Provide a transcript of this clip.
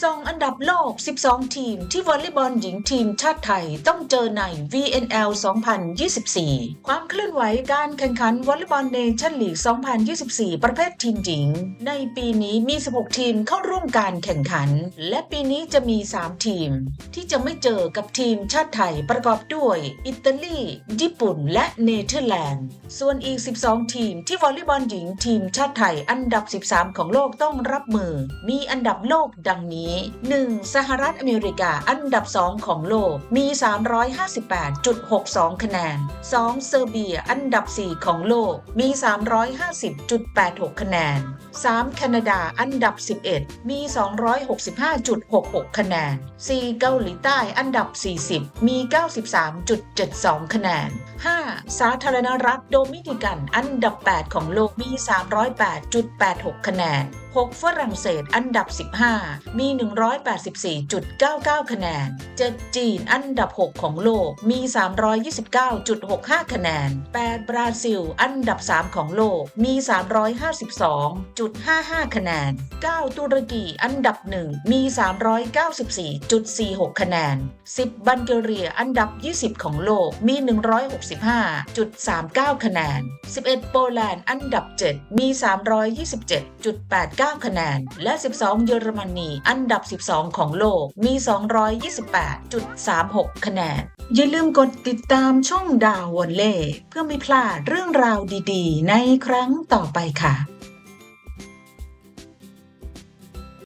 ส่งอันดับโลก 12 ทีมที่วอลเลย์บอลหญิงทีมชาติไทยต้องเจอใน VNL 2024 ความเคลื่อนไหวการแข่งขันวอลเลย์บอลเนชั่นลีก 2024 ประเภททีมหญิง ในปีนี้มี 16 ทีมเข้าร่วมการแข่งขัน และปีนี้จะมี 3 ทีม ที่จะไม่เจอกับทีมชาติไทยประกอบด้วย อิตาลี ญี่ปุ่น และเนเธอร์แลนด์ ส่วนอีก 12 ทีมที่วอลเลย์บอลหญิงทีมชาติไทยอันดับ 13 ของโลกต้องรับมือ มีอันดับโลกดังนี้ี้ 1. สหรัฐอเมริกาอันดับ 2 ของโลกมี 358.62 คะแนน 2. เซอร์เบียอันดับ 4 ของโลกมี 350.86 คะแนน 3. แคนาดาอันดับ 11 มี 265.66 คะแนน 4. เกาหลีใต้อันดับ 40 มี 93.72 คะแนน 5. สาธารณรัฐโดมินิกันอันดับ 8 ของโลกมี 308.86 คะแนน 6. ฝรั่งเศสอันดับ 15 มี184.99 คะแนน 7. จีนอันดับ 6 ของโลกมี 329.65 คะแนน 8. บราซิล อันดับ 3 ของโลกมี 352.55 คะแนน 9. ตุรกีอันดับ 1 มี 394.46 คะแนน 10. บัลแกเรียอันดับ 20 ของโลกมี 165.39 คะแนน 11. โปแลนด์อันดับ 7 มี 327.89 คะแนน และ 12 เยอรมนีอันนดับ 12 ของโลกมี 228.36 คะแนน อย่าลืมกดติดตามช่องดาววอลเล่เพื่อไม่พลาดเรื่องราวดีๆ ในครั้งต่อไปค่ะ